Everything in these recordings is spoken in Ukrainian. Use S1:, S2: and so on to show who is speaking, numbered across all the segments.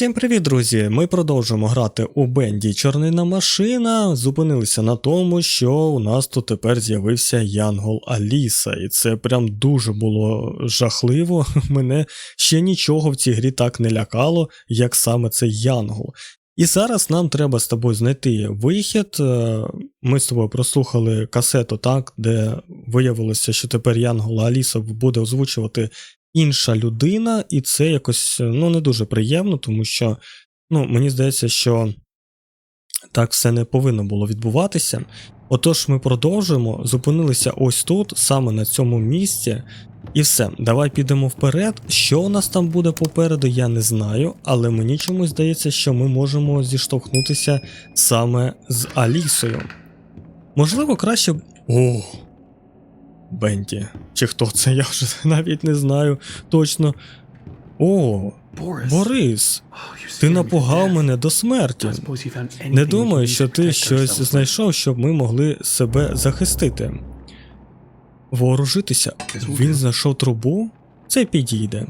S1: Всім привіт, друзі! Ми продовжуємо грати у Бенді Чорнина машина. Зупинилися на тому, що у нас тут тепер з'явився Янгол Аліса, і це прям дуже було жахливо. Мене ще нічого в цій грі так не лякало, як саме цей Янгол. І зараз нам треба з тобою знайти вихід. Е, Ми з тобою прослухали касету, так, де виявилося, що тепер Янгол Аліса буде озвучувати інша людина, і це якось ну, не дуже приємно, тому що ну, мені здається, що так все не повинно було відбуватися. Отож, ми продовжуємо, зупинилися ось тут, саме на цьому місці. І все, давай підемо вперед. Що у нас там буде попереду, я не знаю, але мені чомусь здається, що ми можемо зіштовхнутися саме з Алісою. Можливо, краще. О! Бенді. Чи хто це, я вже навіть не знаю точно. О. Борис,
S2: Oh,
S1: ти напугав мене до смерті. Не думаю, що ти щось знайшов, щоб ми могли себе захистити. Вооружитися. Він знайшов трубу? Це підійде.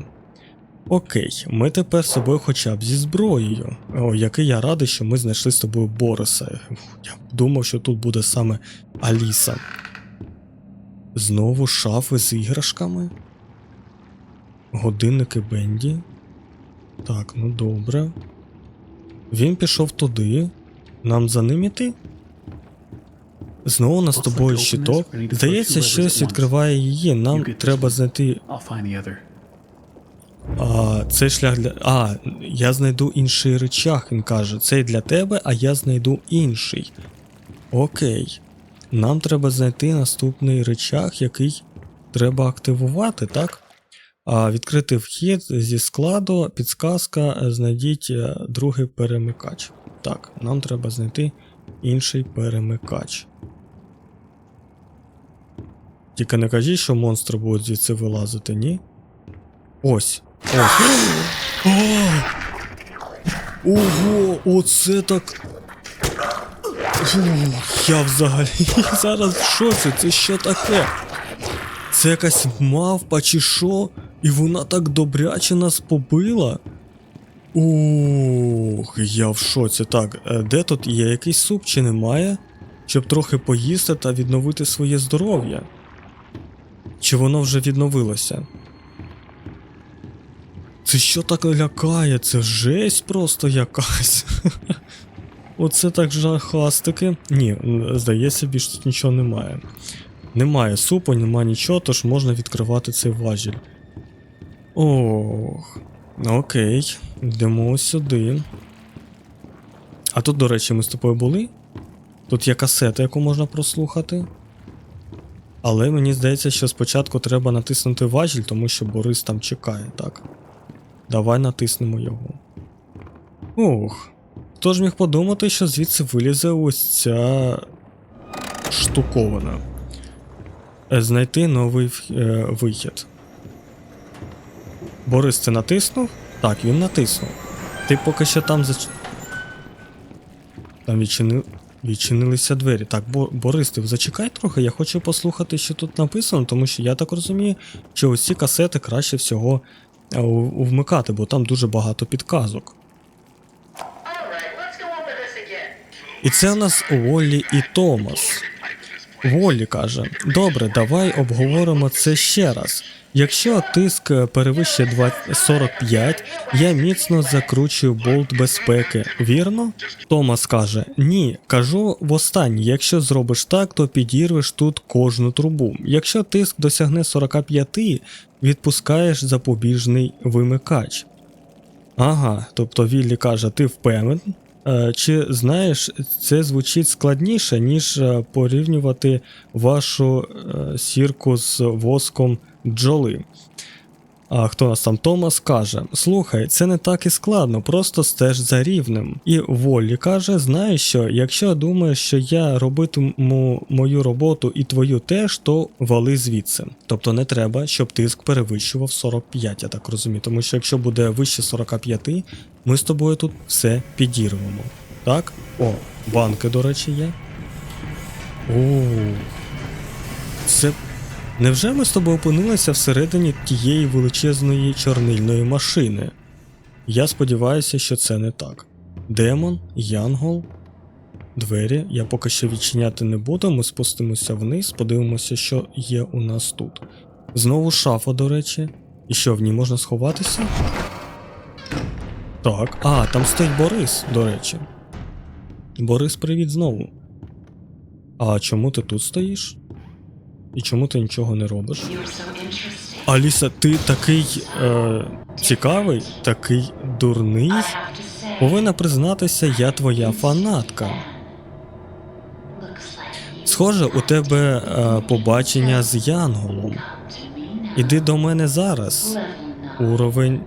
S1: Окей, ми тепер з собою хоча б зі зброєю. О, який я радий, що ми знайшли з тобою Бориса. Я думав, що тут буде саме Аліса. Знову шафи з іграшками. Годинники Бенді. Так, ну добре. Він пішов туди. Нам за ним іти? Знову нас з тобою щиток. Здається, щось відкриває її. Нам треба знайти. А, цей шлях для. А, я знайду інший речах, він каже. Цей для тебе, а я знайду інший. Окей. Нам треба знайти наступний речах, який треба активувати, так? А, відкрити вхід зі складу, підсказка, е, знайдіть е, другий перемикач. Так, нам треба знайти інший перемикач. Тільки не кажіть, що монстри будуть звідси вилазити, ні? Ось. Ось. Ого, оце так. Я взагалі зараз в шоці, це що таке? Це якась мавпа чи що? І вона так добряче нас побила. Ух, я в шоці. Так, е, де тут є якийсь суп чи немає? Щоб трохи поїсти та відновити своє здоров'я. Чи воно вже відновилося? Це що так лякає? Це жесть просто якась. Оце так жахастики. Ні, здається, більш тут нічого немає. Немає супу, немає нічого, тож можна відкривати цей важіль. Ох. Ну окей, йдемо сюди. А тут, до речі, ми з тобою були. Тут є касета, яку можна прослухати. Але мені здається, що спочатку треба натиснути важіль, тому що Борис там чекає, так? Давай натиснемо його. Ух. Хто ж міг подумати, що звідси вилізе ось ця штуковина. Е, Знайти новий е, вихід. Борис, ти натиснув? Так, він натиснув. Ти поки що там зач... Там відчини... відчинилися двері. Так, Бо... Борис, ти зачекай трохи, я хочу послухати, що тут написано, тому що я так розумію, що ці касети краще всього е, вмикати, бо там дуже багато підказок. І це у нас Воллі і Томас. Воллі каже: Добре, давай обговоримо це ще раз. Якщо тиск перевищує 20 45, я міцно закручую болт безпеки, вірно? Томас каже: Ні, кажу востаннє, якщо зробиш так, то підірвеш тут кожну трубу. Якщо тиск досягне 45, відпускаєш запобіжний вимикач. Ага, тобто Віллі каже, ти впевнений? Е, Чи знаєш, це звучить складніше, ніж е, порівнювати вашу е, сірку з воском бджоли. А хто нас там Томас каже: Слухай, це не так і складно, просто стеж за рівнем. І Воллі каже: знаєш що, якщо думаєш, що я робитиму мою роботу і твою теж, то вали звідси. Тобто не треба, щоб тиск перевищував 45, я так розумію. Тому що якщо буде вище 45, ми з тобою тут все підірвемо. Так? О, банки, до речі, є. О, це Невже ми з тобою опинилися всередині тієї величезної чорнильної машини? Я сподіваюся, що це не так. Демон, Янгол, двері. Я поки що відчиняти не буду. Ми спустимося вниз, подивимося, що є у нас тут. Знову шафа, до речі. І що, в ній можна сховатися? Так. А, там стоїть Борис, до речі. Борис, привіт знову. А чому ти тут стоїш? І чому ти нічого не робиш? Аліса, ти такий е, цікавий, такий дурний. Повинна признатися, я твоя фанатка. Схоже, у тебе е, побачення з Янголом. Іди до мене зараз. Уровень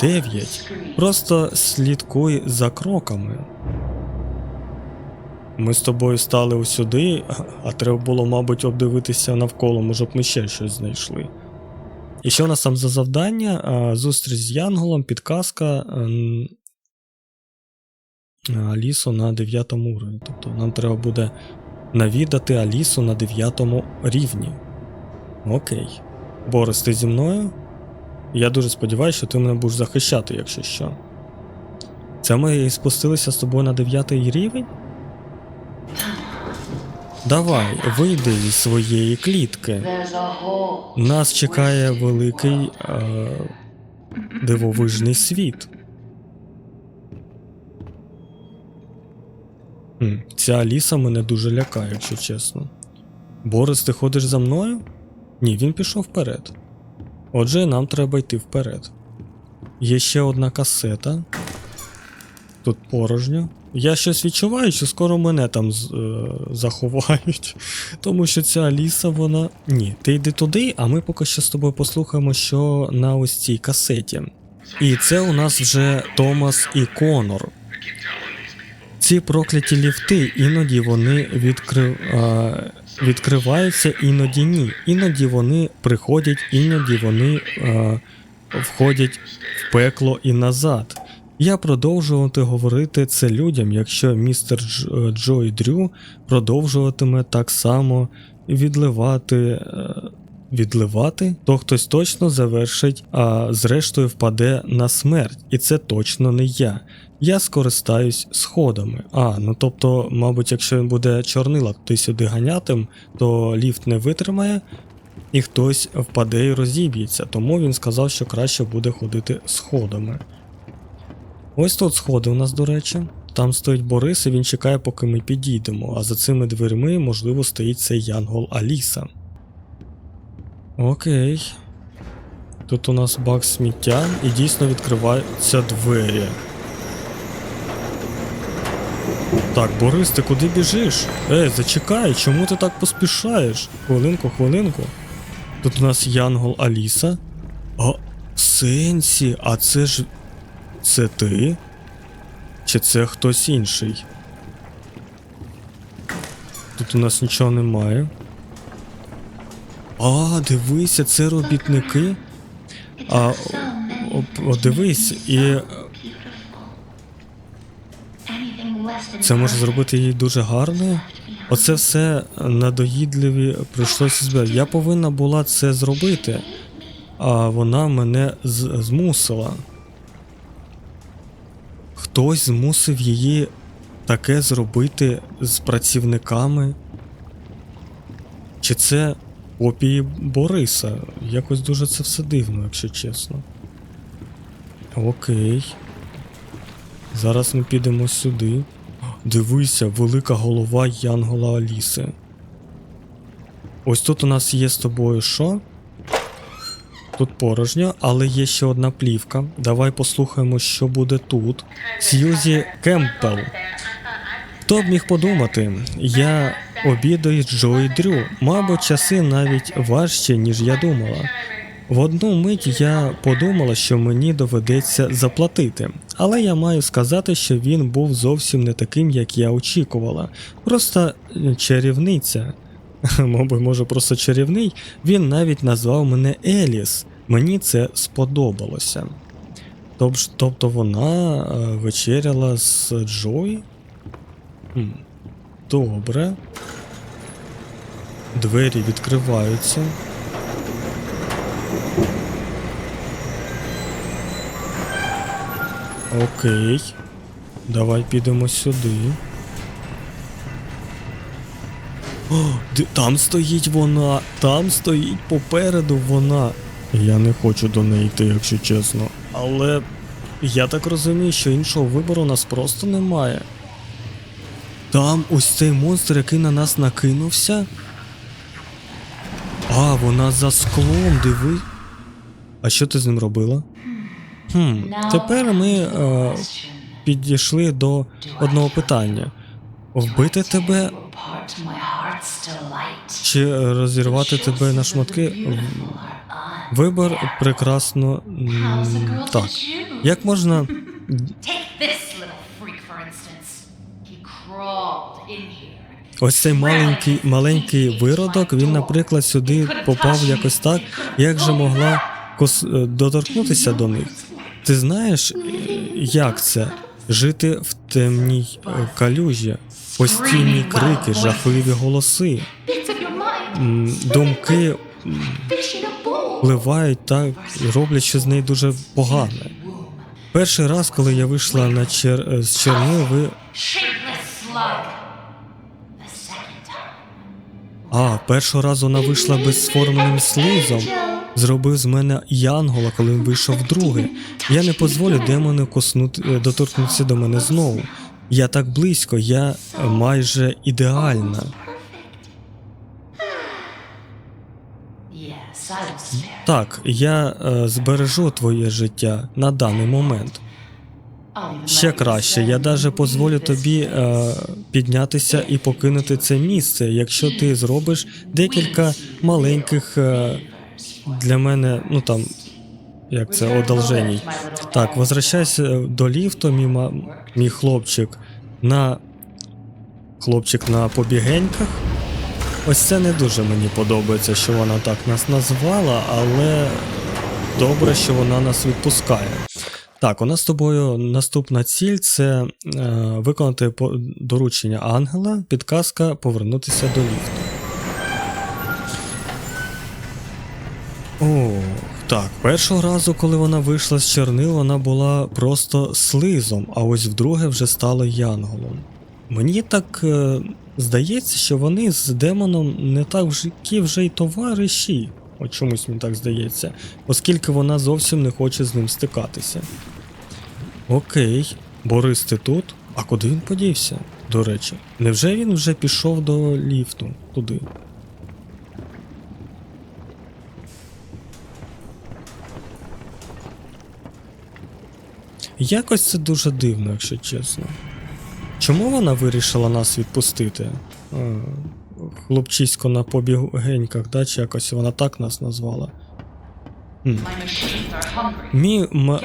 S1: 9. Просто слідкуй за кроками. Ми з тобою стали усюди, а- треба було, мабуть, обдивитися навколо, може б ми ще щось знайшли. І що у нас там за завдання? Зустріч з Янголом, підказка ем, Алісу на 9 уровні. Тобто нам треба буде навідати Алісу на 9 рівні. Окей. Борис, ти зі мною? Я дуже сподіваюся, що ти мене будеш захищати, якщо що. Це ми спустилися з тобою на 9 рівень? Давай, вийди зі своєї клітки. Нас чекає великий е, дивовижний світ. Ця Аліса мене дуже лякає, якщо чесно. Борис, ти ходиш за мною? Ні, він пішов вперед. Отже, нам треба йти вперед. Є ще одна касета. Тут порожньо. Я щось відчуваю, що скоро мене там е, заховають. Тому що ця Аліса, вона. Ні, ти йди туди, а ми поки що з тобою послухаємо, що на ось цій касеті. І це у нас вже Томас і Конор. Ці прокляті ліфти, іноді вони відкрив, а, відкриваються, іноді ні. Іноді вони приходять, іноді вони а, входять в пекло і назад. Я продовжувати говорити це людям, якщо містер е, Джой Дрю продовжуватиме так само відливати. е, Відливати, то хтось точно завершить, а зрештою впаде на смерть, і це точно не я. Я скористаюсь сходами. А, ну тобто, мабуть, якщо він буде чорнила туди сюди ганятим, то ліфт не витримає, і хтось впаде і розіб'ється, тому він сказав, що краще буде ходити сходами. Ось тут сходи у нас, до речі. Там стоїть Борис, і він чекає, поки ми підійдемо, а за цими дверми, можливо, стоїть цей Янгол Аліса. Окей. Тут у нас бак сміття і дійсно відкриваються двері. Так, Борис, ти куди біжиш? Ей, зачекай, чому ти так поспішаєш? Хвилинку, хвилинку. Тут у нас Янгол Аліса. А, сенсі, а це ж. Це ти? Чи це хтось інший? Тут у нас нічого немає. А, дивися, це робітники. А, о, о, дивись, і це може зробити її дуже гарною. Оце все надоїдливі прийшлося збирати. Я повинна була це зробити, а вона мене змусила. Хтось змусив її таке зробити з працівниками. Чи це копії Бориса? Якось дуже це все дивно, якщо чесно. Окей. Зараз ми підемо сюди. Дивися, велика голова Янгола Аліси. Ось тут у нас є з тобою що? Тут порожньо, але є ще одна плівка. Давай послухаємо, що буде тут. Сьюзі Кемпбелл. Хто б міг подумати? Я обідаю з Джої Дрю. Мабуть, часи навіть важче, ніж я думала. В одну мить я подумала, що мені доведеться заплатити, але я маю сказати, що він був зовсім не таким, як я очікувала. Просто е, чарівниця. Мабуть, може, просто чарівний. Він навіть назвав мене Еліс. Мені це сподобалося. Тоб- Тобто вона е, вечеряла з Джой? Добре. Двері відкриваються. Окей. Давай підемо сюди. О, там стоїть вона, там стоїть попереду вона. Я не хочу до неї йти, якщо чесно. Але я так розумію, що іншого вибору у нас просто немає. Там ось цей монстр, який на нас накинувся. А, вона за склом, диви. А що ти з ним робила? Хм, тепер ми е, підійшли до одного питання: вбити тебе чи розірвати тебе на шматки? Вибір прекрасно. Так. Як можна. Ось цей маленький, маленький виродок, він, наприклад, сюди попав якось так, як же могла кос... е, доторкнутися до них. Ти знаєш, е, як це? Жити в темній е, калюжі, постійні крики, жахливі голоси, думки впливають так і роблять щось з неї дуже погане. Перший раз, коли я вийшла на чер... е, з чернил, ви. А, першого разу вона вийшла безформеним слизом. Зробив з мене янгола, коли вийшов другий. Я не дозволю демону коснути, е, доторкнутися до мене знову. Я так близько, я майже ідеальна. Так, я е, збережу твоє життя на даний момент. Ще краще, я даже дозволю тобі е, піднятися і покинути це місце, якщо ти зробиш декілька маленьких е, для мене, ну там, як це, одолженій. Так, возвращайся до ліфту, мій, мій хлопчик на хлопчик на побігеньках. Ось це не дуже мені подобається, що вона так нас назвала, але добре, що вона нас відпускає. Так, у нас з тобою наступна ціль це е, виконати доручення ангела, підказка повернутися до ліфту. О, так, першого разу, коли вона вийшла з чернил, вона була просто слизом, а ось вдруге вже стала янголом. Мені так е, здається, що вони з демоном не так вже й товариші. От чомусь мені так здається, оскільки вона зовсім не хоче з ним стикатися. Окей, Борис, ти тут? А куди він подівся? До речі, невже він вже пішов до ліфту? Куди? Якось це дуже дивно, якщо чесно. Чому вона вирішила нас відпустити? Е, Хлопчисько на побігеньках, да, чи якось вона так нас назвала. Мі, м-.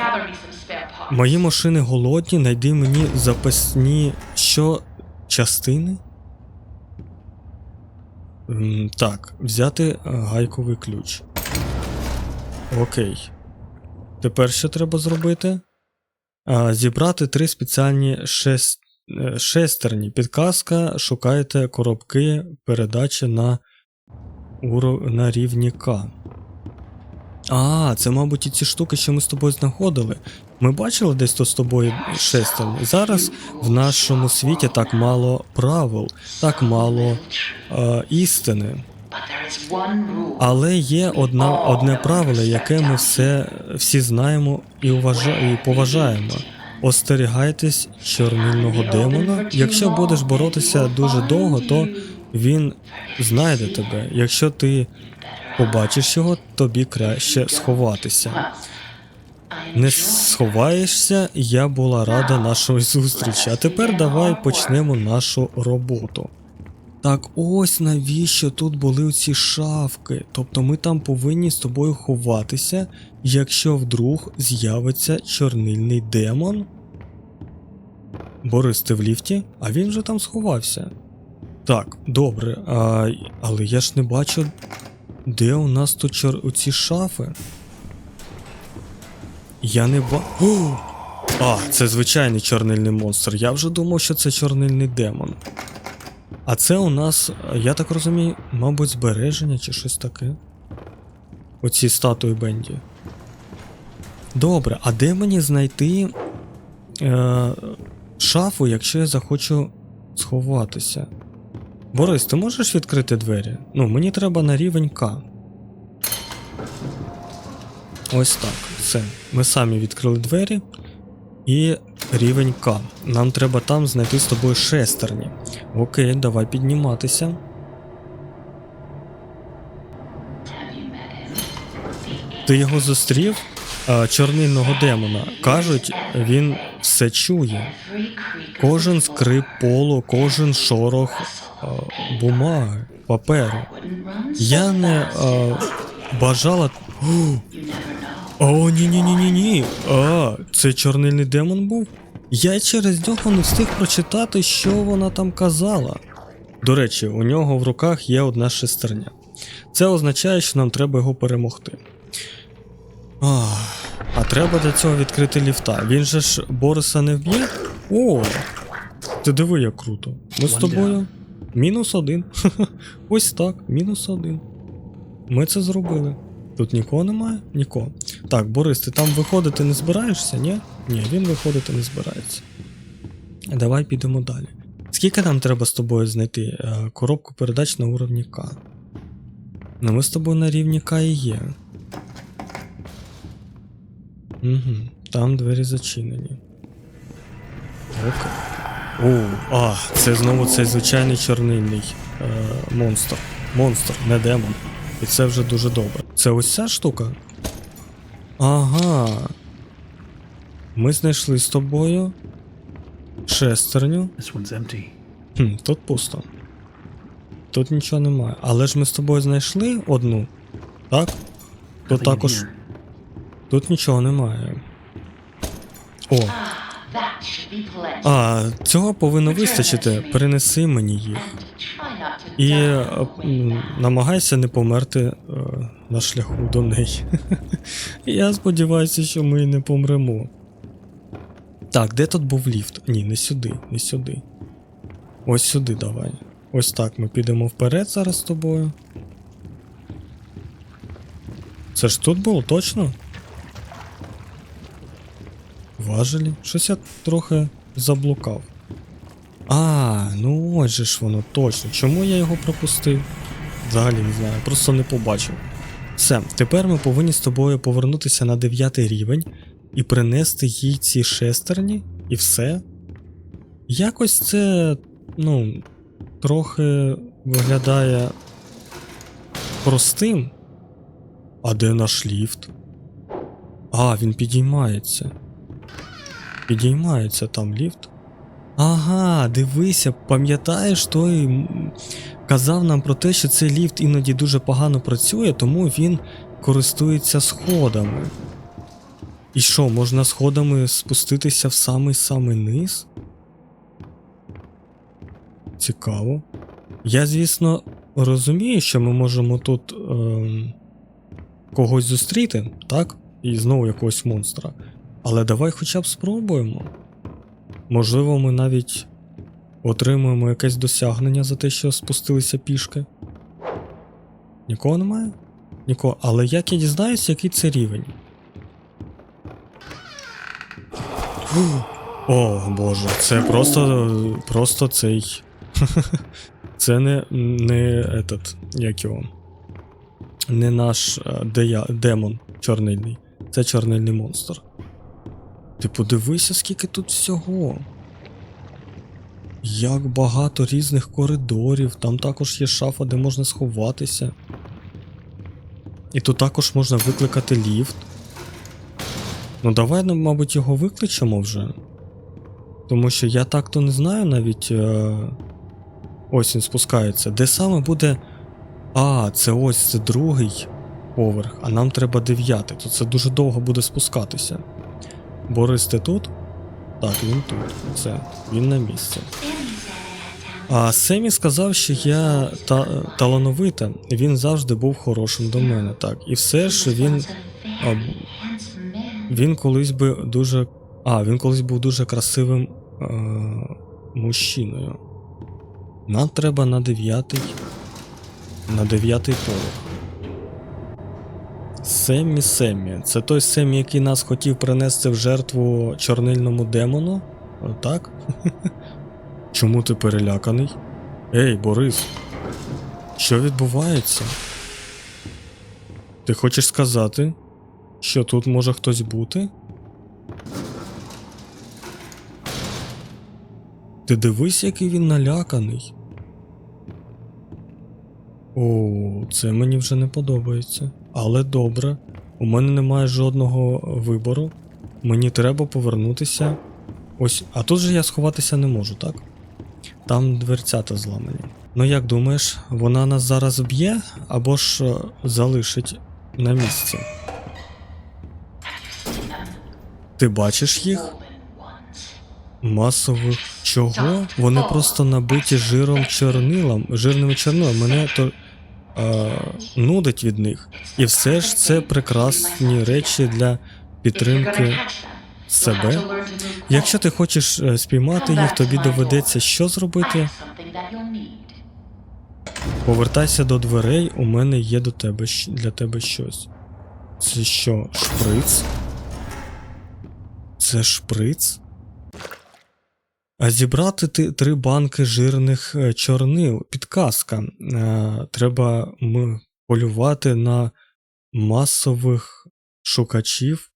S1: Мої машини голодні, найди мені запасні що частини? М, Так, взяти е, гайковий ключ. Окей. Тепер що треба зробити? Зібрати три спеціальні е, шестерні. Підказка. Шукайте коробки передачі на, на рівні К. А, це, мабуть, і ці штуки, що ми з тобою знаходили. Ми бачили десь то з тобою шестерні. Зараз в нашому світі так мало правил, так мало е, істини. Але є одна, одне правило, яке ми все, всі знаємо і, уважа, і поважаємо. Остерігайтесь чорнильного демона. Якщо будеш боротися дуже довго, то він знайде тебе. Якщо ти побачиш його, тобі краще сховатися. Не сховаєшся, я була рада нашої зустрічі. А тепер давай почнемо нашу роботу. Так ось навіщо тут були ці шафки. Тобто ми там повинні з тобою ховатися, якщо вдруг з'явиться чорнильний демон. Борис, ти в ліфті? А він же там сховався. Так, добре, а, але я ж не бачу, де у нас тут чор... оці шафи. Я не ба. А, це звичайний чорнильний монстр. Я вже думав, що це чорнильний демон. А це у нас, я так розумію, мабуть, збереження чи щось таке. Оці статуї Бенді. Добре, а де мені знайти е, шафу, якщо я захочу сховатися. Борис, ти можеш відкрити двері? Ну, мені треба на рівень К. Ось так. Все. Ми самі відкрили двері. І рівень К. Нам треба там знайти з тобою шестерні. Окей, давай підніматися. Ти його зустрів? Чорнильного демона. Кажуть, він все чує. Кожен скрип полу, кожен шорох бумаги, паперу. Я не а, бажала. О, ні, ні, ні, ні, ні. А, це чорнильний демон був? Я через нього не встиг прочитати, що вона там казала. До речі, у нього в руках є одна шестерня. Це означає, що нам треба його перемогти. Ах, а треба для цього відкрити ліфта. Він же ж Бориса не вб'є? О! Ти диви, як круто. Ми з тобою. Мінус один. Ось так, мінус один. Ми це зробили. Тут нікого немає? Нікого. Так, Борис, ти там виходити не збираєшся, ні? Ні, він виходити не збирається. Давай підемо далі. Скільки нам треба з тобою знайти Е, коробку передач на уровні К? Ну, ми з тобою на рівні К і є. Угу, там двері зачинені. Окей. О, а, це знову цей звичайний чорнильний е, монстр. Монстр, не демон. І це вже дуже добре. Це ось ця штука? Ага. Ми знайшли з тобою шестерню.
S3: This one's empty.
S1: Хм, тут пусто. Тут нічого немає. Але ж ми з тобою знайшли одну. Так? Тут також. Тут нічого немає. О,
S2: plenty.
S1: а, цього повинно вистачити. Перенеси мені їх. І е, намагайся не померти е, на шляху до неї. Я сподіваюся, що ми не помремо. Так, де тут був ліфт? Ні, не сюди, не сюди. Ось сюди давай. Ось так ми підемо вперед зараз з тобою. Це ж тут було, точно? Важелі? Щось я трохи заблукав. А, ну ось же ж воно точно. Чому я його пропустив? Взагалі не знаю, просто не побачив. Все, тепер ми повинні з тобою повернутися на 9 рівень і принести їй ці шестерні, і все. Якось це, ну, трохи виглядає простим. А де наш ліфт? А, він підіймається. Підіймається там ліфт. Ага, дивися, пам'ятаєш, той казав нам про те, що цей ліфт іноді дуже погано працює, тому він користується сходами. І що, можна сходами спуститися в самий самий низ? Цікаво. Я, звісно, розумію, що ми можемо тут ем, когось зустріти, так? І знову якогось монстра. Але давай хоча б спробуємо. Можливо, ми навіть отримуємо якесь досягнення за те, що спустилися пішки. Нікого немає? Нікого. Але як я дізнаюся, який це рівень? О, боже, це просто. просто цей. Це не. не этот, як його. Не наш е, дея, демон чорнильний. Це чорнильний монстр. Ти подивися, скільки тут всього. Як багато різних коридорів, там також є шафа, де можна сховатися. І тут також можна викликати ліфт. Ну, давай, ну, мабуть, його викличемо вже. Тому що я так-то не знаю навіть. Е... Ось він спускається. Де саме буде. А, це ось це другий поверх, а нам треба дев'ятий. То це дуже довго буде спускатися. Борис, ти тут? Так, він тут. Це, він на місці. А Семі сказав, що я та, талановита, він завжди був хорошим до мене, так. І все ж він. А, він колись би дуже. А, він колись був дуже красивим е, мужчиною. Нам треба на дев'ятий. На дев'ятий поверх. Семмі Семмі. Це той Семмі, який нас хотів принести в жертву чорнильному демону? Так? Чому ти переляканий? Ей, Борис. Що відбувається? Ти хочеш сказати, що тут може хтось бути? Ти дивись, який він наляканий. О, це мені вже не подобається. Але добре, у мене немає жодного вибору. Мені треба повернутися. Ось, а тут же я сховатися не можу, так? Там дверцята зламані. Ну як думаєш, вона нас зараз б'є або ж е, залишить на місці? Ти бачиш їх? Масових чого? Вони просто набиті жиром чорнилом, жирними чорнилами. Мене то е, нудить від них. І все ж це прекрасні речі для підтримки себе. Якщо ти хочеш е, спіймати їх, тобі доведеться що зробити? Повертайся до дверей, у мене є до тебе для тебе щось. Це що, шприц? Це шприц? А зібрати ти три банки жирних е, чорнил. Підказка. Е, треба полювати на масових шукачів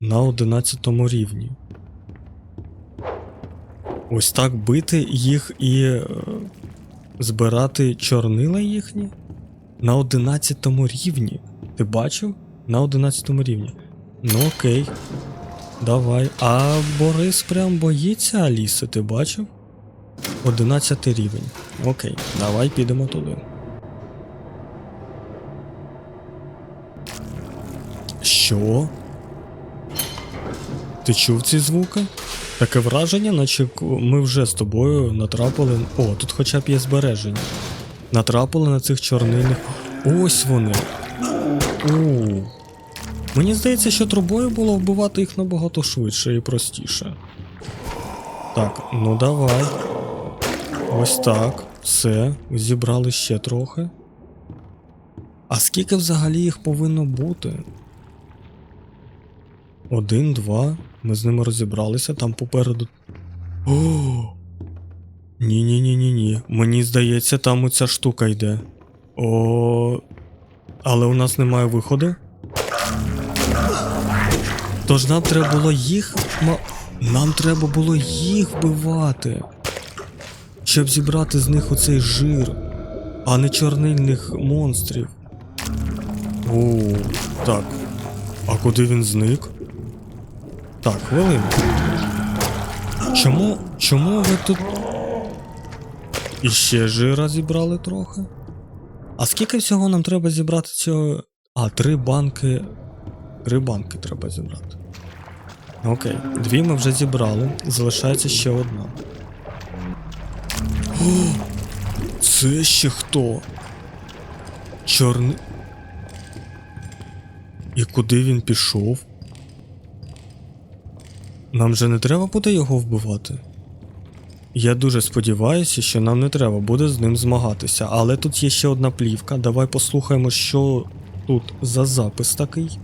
S1: на 11 рівні. Ось так бити їх і е, збирати чорнила їхні на 11 рівні. Ти бачив? На 11 рівні. Ну окей. Давай. А Борис прям боїться Аліси, ти бачив? 11 рівень. Окей, давай підемо туди. Що? Ти чув ці звуки? Таке враження, наче ми вже з тобою натрапили. О, тут хоча б є збереження. Натрапили на цих чорнильних. Ось вони. У. Мені здається, що трубою було вбивати їх набагато швидше і простіше. Так, ну давай. Ось так. Все, зібрали ще трохи. А скільки взагалі їх повинно бути? Один, два. Ми з ними розібралися, там попереду. О! Ні, ні, ні, ні, ні. Мені здається, там оця штука йде. О. Але у нас немає виходу. Тож нам треба було їх. ма- Нам треба було їх вбивати. Щоб зібрати з них оцей жир, а не чорнильних монстрів. О, так. А куди він зник? Так, хвилинку. Чому. Чому ви тут. Іще жира зібрали трохи? А скільки всього нам треба зібрати цього. А, три банки. Три банки треба зібрати. Окей, дві ми вже зібрали, залишається ще одна. О, це ще хто? Чорний. І куди він пішов? Нам же не треба буде його вбивати. Я дуже сподіваюся, що нам не треба буде з ним змагатися, але тут є ще одна плівка. Давай послухаємо, що тут за запис такий.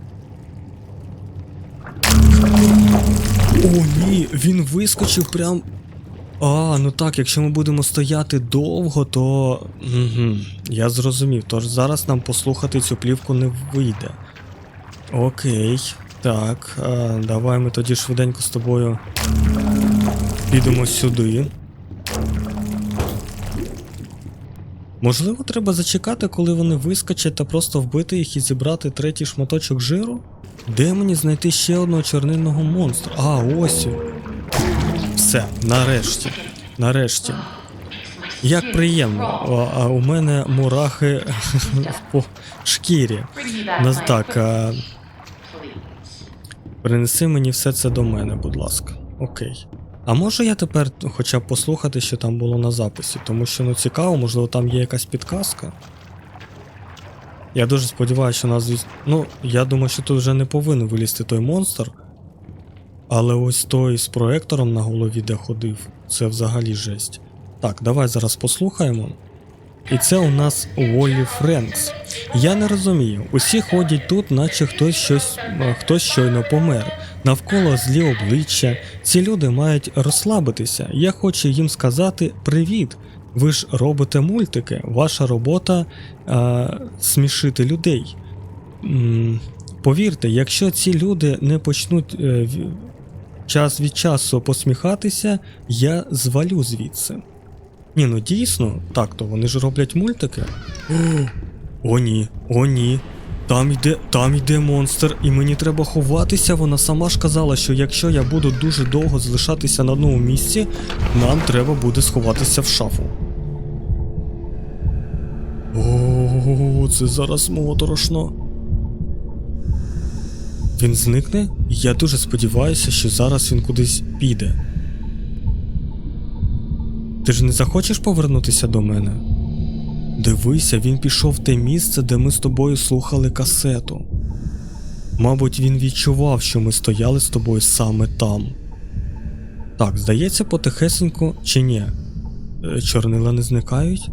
S1: О, ні, він вискочив прям. А, ну так, якщо ми будемо стояти довго, то. Угу, я зрозумів. Тож зараз нам послухати цю плівку не вийде. Окей. Так, а, давай ми тоді швиденько з тобою підемо сюди. Можливо, треба зачекати, коли вони вискочать та просто вбити їх і зібрати третій шматочок жиру? Де мені знайти ще одного чорнильного монстра? А, ось. Все, нарешті. Нарешті. Як приємно. А, а у мене мурахи по шкірі. Так. А... Принеси мені все це до мене, будь ласка. Окей. А можу я тепер хоча б послухати, що там було на записі, тому що ну цікаво, можливо, там є якась підказка. Я дуже сподіваюся, що нас звіс... Ну, я думаю, що тут вже не повинен вилізти той монстр. Але ось той з проектором на голові, де ходив, це взагалі жесть. Так, давай зараз послухаємо. і це у нас Уоллі Френкс. Я не розумію, усі ходять тут, наче хтось щось е, хтось щойно помер. Навколо злі обличчя. Ці люди мають розслабитися. Я хочу їм сказати привіт. Ви ж робите мультики. Ваша робота а, смішити людей. М, Повірте, якщо ці люди не почнуть е, час від часу посміхатися, я звалю звідси. Ні, ну дійсно, так то вони ж роблять мультики. О ні, о ні. Там йде, там йде монстр, і мені треба ховатися. Вона сама ж казала, що якщо я буду дуже довго залишатися на одному місці, нам треба буде сховатися в шафу. Це зараз моторошно. Він зникне? Я дуже сподіваюся, що зараз він кудись піде. Ти ж не захочеш повернутися до мене? Дивися, він пішов в те місце, де ми з тобою слухали касету. Мабуть, він відчував, що ми стояли з тобою саме там. Так, здається, потихесеньку чи ні? Е, Чорнила не зникають?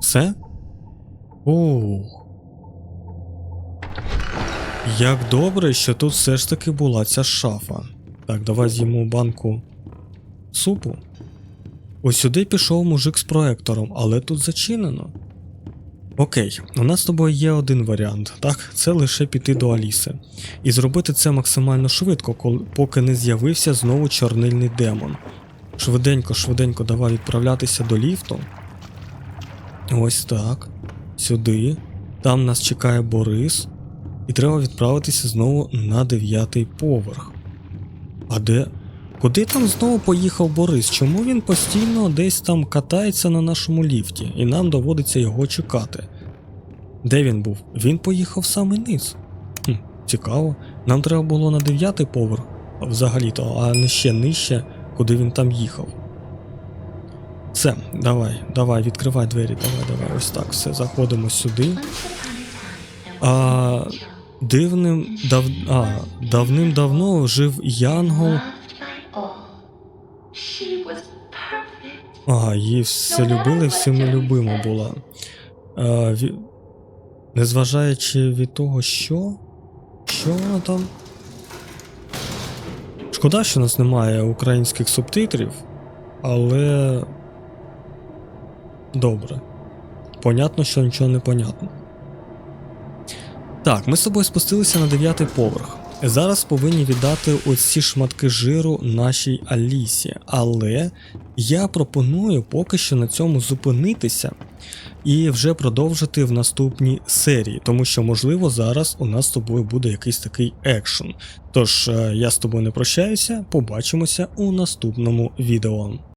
S1: Все? Оу. Як добре, що тут все ж таки була ця шафа. Так, давай з'їмо банку супу. Ось сюди пішов мужик з проектором, але тут зачинено. Окей, у нас з тобою є один варіант, так? Це лише піти до Аліси. І зробити це максимально швидко, поки не з'явився знову чорнильний демон. Швиденько, швиденько давай відправлятися до ліфту. Ось так. Сюди. Там нас чекає Борис. І треба відправитися знову на дев'ятий поверх. А де. Куди там знову поїхав Борис? Чому він постійно десь там катається на нашому ліфті, і нам доводиться його чекати? Де він був? Він поїхав саме низ. Хм, цікаво. Нам треба було на дев'ятий поверх взагалі-то, а не ще нижче, куди він там їхав. Все, давай, давай, відкривай двері, давай, давай. Ось так, все, заходимо сюди. А, дивним дав, а, давним-давно жив Янгол. Ага, її все любили, всім любима була. А, ві... Незважаючи від того, що. Що вона там. Шкода, що у нас немає українських субтитрів, але. Добре. Понятно, що нічого не понятно. Так, ми з собою спустилися на дев'ятий поверх. Зараз повинні віддати оці шматки жиру нашій Алісі, але я пропоную поки що на цьому зупинитися і вже продовжити в наступній серії, тому що, можливо, зараз у нас з тобою буде якийсь такий екшен. Тож е, я з тобою не прощаюся, побачимося у наступному відео.